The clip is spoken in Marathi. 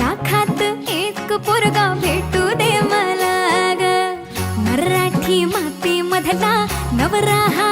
लाखात एक पोरगा भेटू दे मला मराठी माती मधला नवरा हा